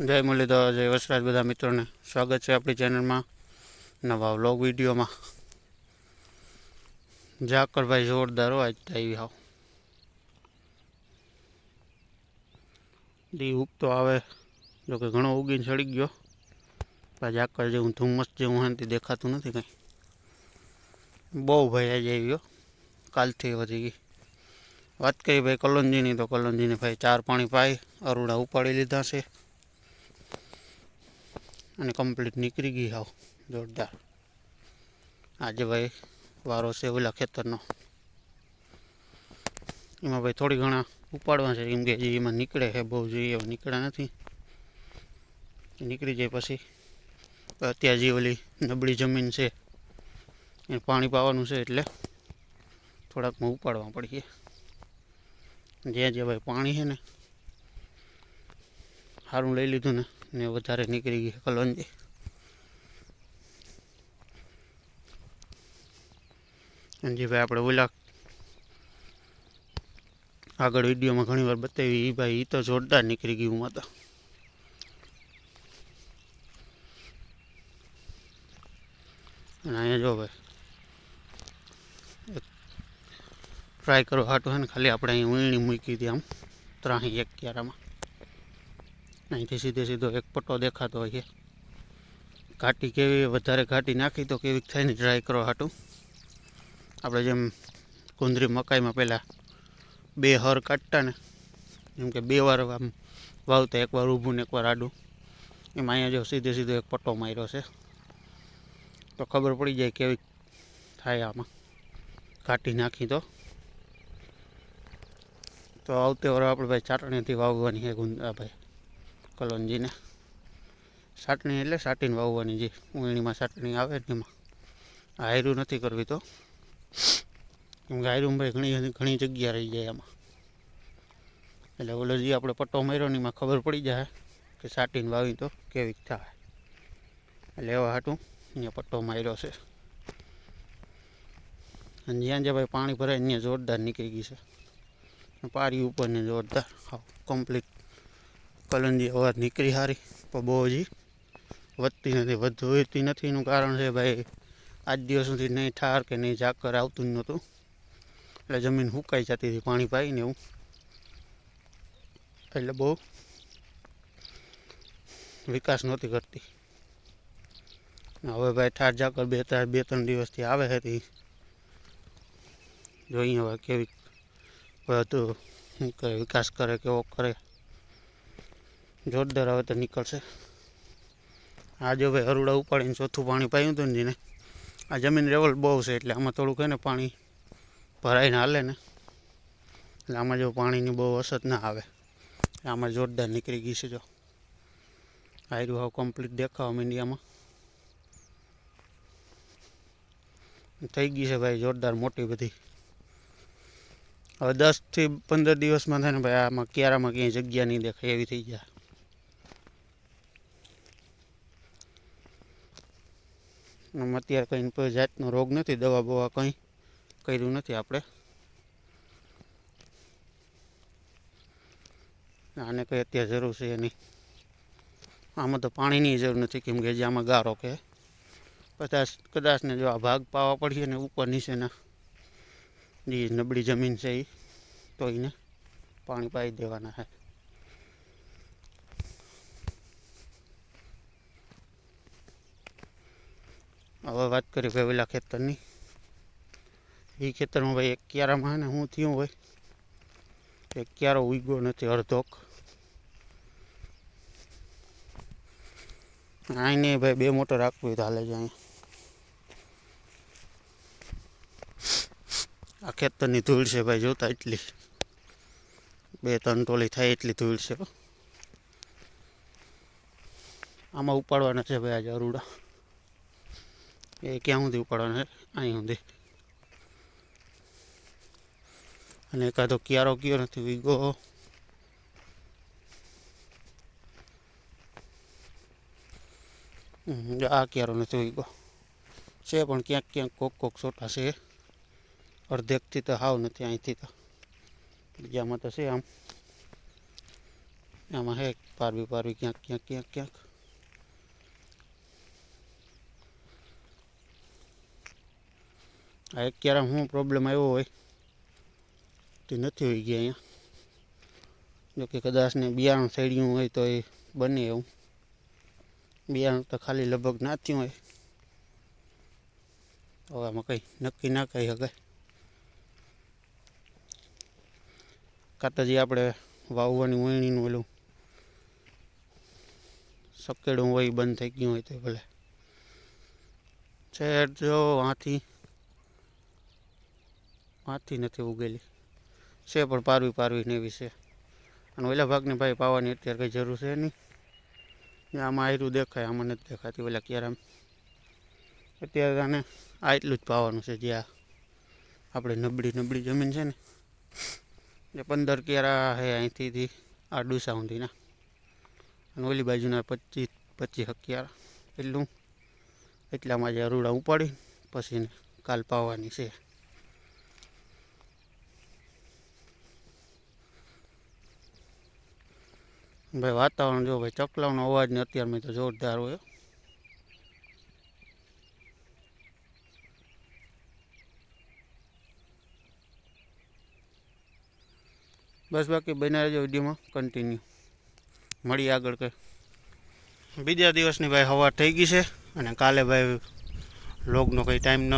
જય મુરલીધર, જય વસરાજ બધા મિત્રોને. સ્વાગત છે આપણી ચેનલમાં નવા વ્લોગ વિડીયોમાં. ઝાકરભાઈ જોરદાર હોય આવી હાવ. દી ઉગતો આવે જો કે ઘણો ઉગીને ચડી ગયો. પણ ઝાકર જેવું ધુમ્મસ જેવું શાંતિ દેખાતું નથી કંઈ. બહુ ભાઈ આજે આવ્યો કાલથી વધી ગઈ. વાત કરી ભાઈ કલોનજીની, તો કલોનજીને ભાઈ ચાર પાણી પાઈ, અરુણા ઉપાડી લીધા છે. અને કમ્પ્લીટ નીકળી ગઈ હાવ, જોરદાર. આજે ભાઈ વારો છે ઓલા ખેતરનો. એમાં ભાઈ થોડી ઘણા ઉપાડવા છે, કેમ કે જે એમાં નીકળે છે, બહુ જોઈએ એવા નીકળ્યા નથી. નીકળી જાય પછી. અત્યારે જે ઓલી નબળી જમીન છે એને પાણી પાવાનું છે એટલે થોડાકમાં ઉપાડવા પડીએ. જ્યાં જ્યાં ભાઈ પાણી છે ને સારું લઈ લીધું ને. ને વધારે નીકળી ગઈ કલોંજી જે ભાઈ આપણે ઓલા આગળ વિડીયોમાં ઘણી વાર બતાવી એ ભાઈ એ તો જોરદાર નીકળી ગયું માં તો. અને અહીંયા જો ભાઈ ટ્રાય કરો હાટું હે ને, ખાલી આપણે અહીં ઉણી મૂકી હતી આમ ત્રાહી એક ક્યારામાં અહીંથી સીધે સીધો એક પટ્ટો દેખાતો હોય છે. ઘાટી કેવી વધારે ઘાટી નાખી તો કેવી થાય ને ડ્રાય કરો હાટું. આપણે જેમ કુંદરી મકાઈમાં પહેલાં બે હર કાઢતા ને, જેમ કે બે વાર આમ વાવતા એકવાર ઊભું ને એકવાર આડું. એમાં અહીંયા જો સીધે સીધો એક પટ્ટો માર્યો છે. તો ખબર પડી જાય કેવી થાય આમાં. કાઢી નાખી તો. તો આવતી વાર આપણે ભાઈ ચાટણીથી વાવવાની છે ગુંદા ભાઈ. કલોનજીને. સાટણી એટલે સાટીને વાવવાની જે ઉણીમાં સાટણી આવે એમાં. હાયરું નથી કરવી તો. કેમ કે હાયરું ભાઈ ઘણી ઘણી જગ્યા રહી જાય એમાં એટલે ઓલો જે આપણે પટ્ટો માર્યો ને એમાં ખબર પડી જાય કે સાટીને વાવી તો કેવી થાય. એટલે એવા હાટું અહીંયા પટ્ટો માર્યો છે. અને જ્યાં જ્યાં ભાઈ પાણી ભરાય ત્યાં જોરદાર નીકળી ગઈ છે. પારી ઉપર ને જોરદાર. હા કમ્પ્લીટ કલંજી અવાજ નીકળી સારી પણ બહુ હજી વધતી નથી વધતી નથી એનું કારણ છે ભાઈ, આજ દિવસ સુધી નહીં ઠાર કે નહીં ઝાકર આવતું જ નહોતું. એટલે જમીન સુકાઈ જતી હતી, પાણી પાઈને એવું. એટલે બહુ વિકાસ નહોતી કરતી. હવે ભાઈ ઠાર ઝાકર બે ત્રણ બે ત્રણ દિવસથી આવે હતી જોઈએ હવે કેવી તો શું કરે, વિકાસ કરે, કેવો કરે. જોરદાર હવે તો નીકળશે. આ જો ભાઈ હરુડા ઉપાડીને ચોથું પાણી પાયું હતું ને આ જમીન લેવલ બહુ છે એટલે આમાં થોડુંક ને પાણી ભરાઈને હાલે ને. એટલે આમાં જો પાણીની બહુ અસર ના આવે. આમાં જોરદાર નીકળી ગઈ છે જો. આયરું હાવ કમ્પ્લીટ દેખાવા મીડિયામાં. થઈ ગઈ છે ભાઈ જોરદાર મોટી બધી. હવે દસથી પંદર દિવસમાં થાય ને ભાઈ આમાં ક્યારામાં ક્યાંય જગ્યા નહીં દેખાય એવી થઈ જાય. અત્યારે કંઈ કોઈ જાતનો રોગ નથી, દવા બવા કંઈ કર્યું નથી આપણે. આને કંઈ અત્યારે જરૂર છે એની આમાં તો પાણીની જરૂર નથી, કેમ કે જે આમાં ગારો કે. કદાચ કદાચ ને જો આ ભાગ પાવા પડીએ ને ઉપર નીચેના જે નબળી જમીન છે એ તો એને પાણી પાઈ દેવાના છે. હવે વાત કરી ભાઈ ખેતરની. એ ખેતરમાં ભાઈ એક ક્યારામાં ને હું થયું હોય એક ક્યારો ઉગ્યો નથી અડધોક આઈને ભાઈ બે મોટર રાખવી હાલે છે અહીંયા આ ખેતરની ધૂળ છે ભાઈ, જોતા એટલી. બે ત્રણ ટોલી થાય એટલી ધૂળ છે. આમાં ઉપાડવાના છે ભાઈ આજે અરુડા. એ ક્યાં સુધી ઉપાડવાના અહીં સુધી. અને એકાદો ક્યારો કયો નથી? વીગો. આ ક્યારો નથી વીગો. છે પણ ક્યાંક ક્યાંક કોક કોક છોટા છે. અડધેકથી તો હાવ નથી અહીંથી તો. બીજામાં તો છે આમ. આમાં હે પારવી પારવી ક્યાંક ક્યાંક ક્યાંક ક્યાંક. આ એક ક્યારે શું પ્રોબ્લેમ આવ્યો હોય, તે નથી હોઈ ગયા અહીંયા. જોકે કદાચ ને બિયારણ સડ્યું હોય તો એ બને એવું. બિયારણ તો ખાલી લગભગ ના થયું હોય. હવે આમાં કંઈ નક્કી ના કહી શકે કાં તો જે આપણે વાવવાની વણીનું ઓલું સકેડું હોય બંધ થઈ ગયું હોય તો ભલે. છે જો આથી. આથી નથી ઉગેલી. છે પણ પારવી પારવી ને એવી છે. અને ઓલા ભાગની ભાઈ પાવાની અત્યારે કંઈ જરૂર છે નહીં. આમાં આયરું દેખાય, આમાં નથી દેખાતી. ઓલા ક્યારે અત્યારે આને આ એટલું જ પાવાનું છે જે આ આપણે નબળી નબળી જમીન છે ને, એ પંદર કેરા હે અહીંથી આ ડુસા સુધીના અને ઓલી બાજુના પચીસ પચીસ હકિયારા. એટલું. એટલામાં જે અરૂડા ઉપાડી પછી કાલ પાવાની છે. ભાઈ, વાતાવરણ જો ભાઈ ચકલાનો અવાજ ને અત્યારમાં તો જોરદાર હોય. બસ બાકી બન્યા રહેજો વિડીયોમાં કન્ટિન્યુ મળીએ આગળ કે બીજા દિવસની ભાઈ હવા થઈ ગઈ છે અને કાલે ભાઈ લોગનો કંઈ ટાઈમ ન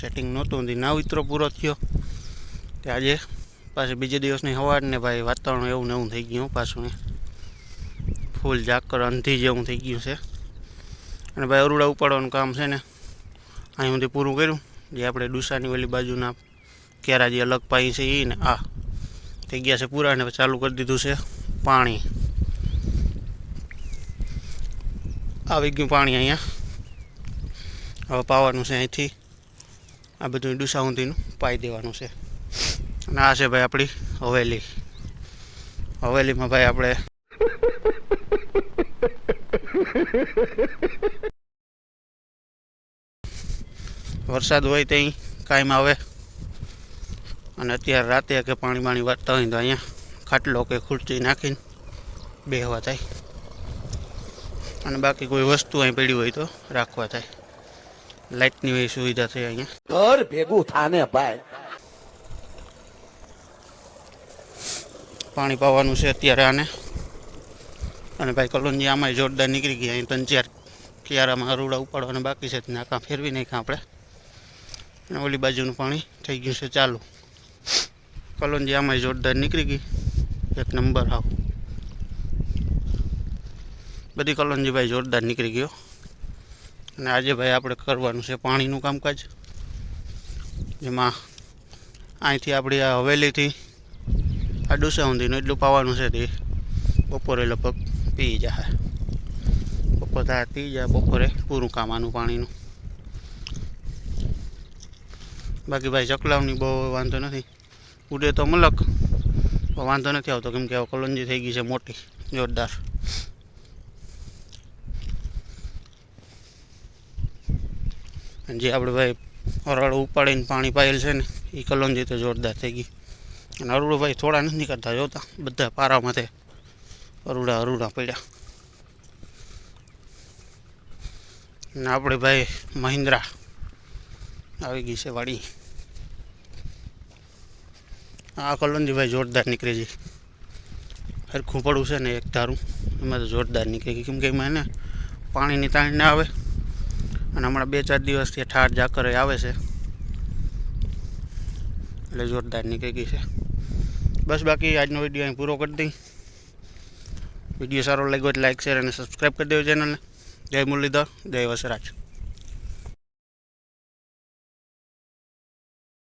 સેટિંગ નહોતું ના ઉતરો પૂરો થયો. તે આજે પાછી બીજે દિવસની સવારને ભાઈ વાતાવરણ એવું ને એવું થઈ ગયું પાછું ફૂલ ઝાકર અંધી જેવું થઈ ગયું છે. અને ભાઈ અરુડા ઉપાડવાનું કામ છે ને, અહીં સુધી પૂરું કર્યું. જે આપણે ડુસાની ઓલી બાજુના કેરા જે અલગ પાઈ છે એ ને, આ થઈ ગયા છે પૂરા ને ચાલુ કરી દીધું છે પાણી. આવી ગયું પાણી અહીંયા. હવે પાવાનું છે અહીંથી. આ બધું ડુસા સુધીનું પાઈ દેવાનું છે. આ છે ભાઈ આપણી હવેલી. હવેલીમાં ભાઈ આપણે વરસાદ હોય ત્યાં કાયમ આવે. અને અત્યારે રાતે કે પાણી બાણી વાંચતા હોય તો અહીંયા ખાટલો કે ખુરચી નાખીને બેહવા થાય. અને બાકી કોઈ વસ્તુ અહીં પડી હોય તો રાખવા થાય. લાઇટની સુવિધા છે અહીંયા. ઘર ભેગું થાને ભાઈ. પાણી પાવાનું છે અત્યારે આને. અને ભાઈ કલોંજી આમાંય જોરદાર નીકળી ગયા. અહીં ત્રણ ચાર કિયારામાં અરૂડા ઉપાડવાના બાકી છે. નાકા ફેરવી નાખ્યા આપણે. અને ઓલી બાજુનું પાણી થઈ ગયું છે ચાલુ. કલોંજી આમાંય જોરદાર નીકળી ગઈ. એક નંબર આવ બધી કલોંજી ભાઈ જોરદાર નીકળી ગયો. અને આજે ભાઈ આપણે કરવાનું છે પાણીનું કામકાજ. જેમાં અહીંથી આપણી આ હવેલીથી આ ડુસા ઊંધીનું એટલું પાવાનું છે તે. બપોરે લગભગ પી જાય બપોર થાય, પી જાય બપોરે પૂરું કામ આનું પાણીનું. બાકી ભાઈ ચકલાવની બહુ વાંધો નથી. ઉડે તો મલક વાંધો નથી આવતો. કેમ કે કલોંજી થઈ ગઈ છે મોટી, જોરદાર. જે આપણે ભાઈ હરાળો ઉપાડીને પાણી પાયેલ છે ને એ કલોંજી તો જોરદાર થઈ ગઈ. અને અરુડો થોડા નથી કરતા જોતા બધા પારામાંથી અરુડા અરુડા પડ્યા. ને આપણે ભાઈ મહિન્દ્રા આવી ગઈ છે વાડી. આ કલોંજી જોરદાર નીકળી છે. હરખું પડું છે ને એક ધારું. એમાં તો જોરદાર નીકળી ગઈ કેમ કે એમાં એને પાણીની તાણ ના આવે. અને હમણાં બે ચાર દિવસથી ઠાર ઝાકર આવે છે. એટલે જોરદાર નીકળી ગઈ છે. બસ બાકી આજનો વીડિયો અહીં પૂરો કરી દઈ વીડિયો સારો લાગ્યો એટલે લાઈક શેર અને સબસ્ક્રાઈબ કરી દેજો ચેનલને જય મુરલીધર, જય વસરાજ.